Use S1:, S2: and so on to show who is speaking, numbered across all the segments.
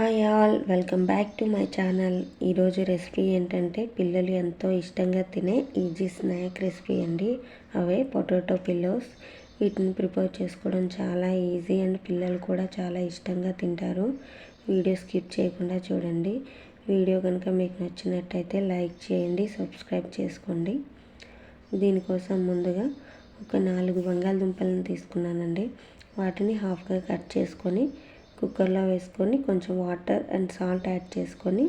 S1: Hi all welcome back to my channel. ఈరోజు recipe ఏంటంటే పిల్లలు ఎంతో ఇష్టంగా తినే ఈజీ స్నాక్ రెసిపీ అండి. అవే పొటాటో పిల్లోస్. వీటిని ప్రిపేర్ చేసుకోవడం చాలా ఈజీ అండ్ పిల్లలు కూడా చాలా ఇష్టంగా తింటారు. వీడియో స్కిప్ చేయకుండా చూడండి. వీడియో కనుక మీకు నచ్చినట్టయితే లైక్ చేయండి సబ్స్క్రైబ్ చేసుకోండి. దీనికోసం ముందుగా ఒక నాలుగు బంగాళదుంపలను తీసుకున్నానండి. వాటిని హాఫ్గా కట్ చేసుకొని కుక్కర్లో వేసుకొని కొంచెం వాటర్ అండ్ సాల్ట్ యాడ్ చేసుకొని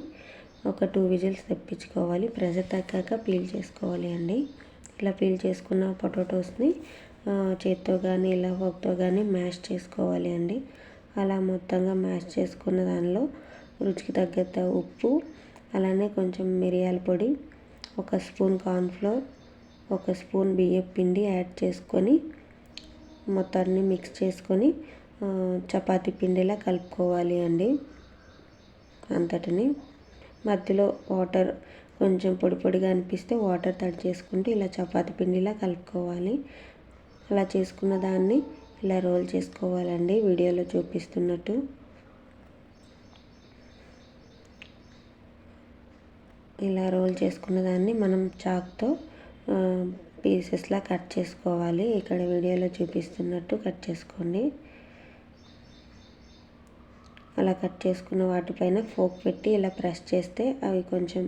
S1: ఒక టూ విజిల్స్ తెప్పించుకోవాలి. ప్రెజర్ తగ్గాక పీల్ చేసుకోవాలి అండి. ఇలా పీల్ చేసుకున్న పొటాటోస్ని చేత్తో కానీ ఇలా ఫోక్తో కానీ మ్యాష్ చేసుకోవాలి అండి. అలా మొత్తంగా మ్యాష్ చేసుకున్న దానిలో రుచికి తగ్గంత ఉప్పు అలానే కొంచెం మిరియాల పొడి ఒక స్పూన్ కార్న్ఫ్లోర్ ఒక స్పూన్ బియ్యం పిండి యాడ్ చేసుకొని మొత్తాన్ని మిక్స్ చేసుకొని చపాతీ పిండిలా కలుపుకోవాలి అండి అంతటిని. మధ్యలో వాటర్ కొంచెం పొడి పొడిగా అనిపిస్తే వాటర్ తడి చేసుకుంటూ ఇలా చపాతీ పిండిలా కలుపుకోవాలి. అలా చేసుకున్న దాన్ని ఇలా రోల్ చేసుకోవాలండి వీడియోలో చూపిస్తున్నట్టు. ఇలా రోల్ చేసుకున్న దాన్ని మనం చాక్తో పీసెస్లా కట్ చేసుకోవాలి. ఇక్కడ వీడియోలో చూపిస్తున్నట్టు కట్ చేసుకోండి. అలా కట్ చేసుకున్న వాటిపైన ఫోక్ పెట్టి ఇలా ప్రెస్ చేస్తే అవి కొంచెం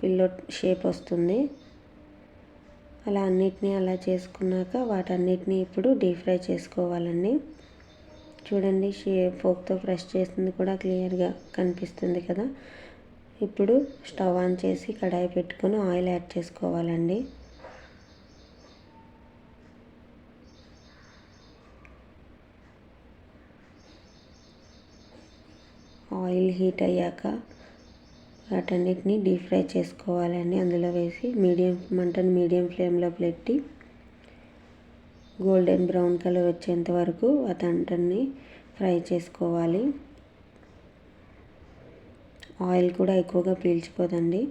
S1: పిల్లో షేప్ వస్తుంది. అలా అన్నిటినీ అలా చేసుకున్నాక వాటన్నిటిని ఇప్పుడు డీప్ ఫ్రై చేసుకోవాలండి. చూడండి షే ఫోక్తో ప్రెస్ చేసింది కూడా క్లియర్గా కనిపిస్తుంది కదా. ఇప్పుడు స్టవ్ ఆన్ చేసి కడాయి పెట్టుకొని ఆయిల్ యాడ్ చేసుకోవాలండి. ఆయిల్ హీట్ అయ్యాక వాటన్నిటిని డీప్ ఫ్రై చేసుకోవాలండి. అందులో వేసి మీడియం మంటను మీడియం ఫ్లేమ్లో పెట్టి గోల్డెన్ బ్రౌన్ కలర్ వచ్చేంత వరకు వాటంటన్ని ఫ్రై చేసుకోవాలి. ఆయిల్ కూడా ఎక్కువగా పీల్చిపోదండి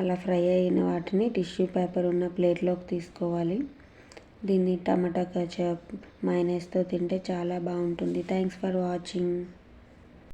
S1: అలా ఫ్రై అయిన వాటిని టిష్యూ పేపర్ ఉన్న ప్లేట్లోకి తీసుకోవాలి. దీన్ని టమాటా కచప్ మైనస్తో తింటే చాలా బాగుంటుంది. Thanks for watching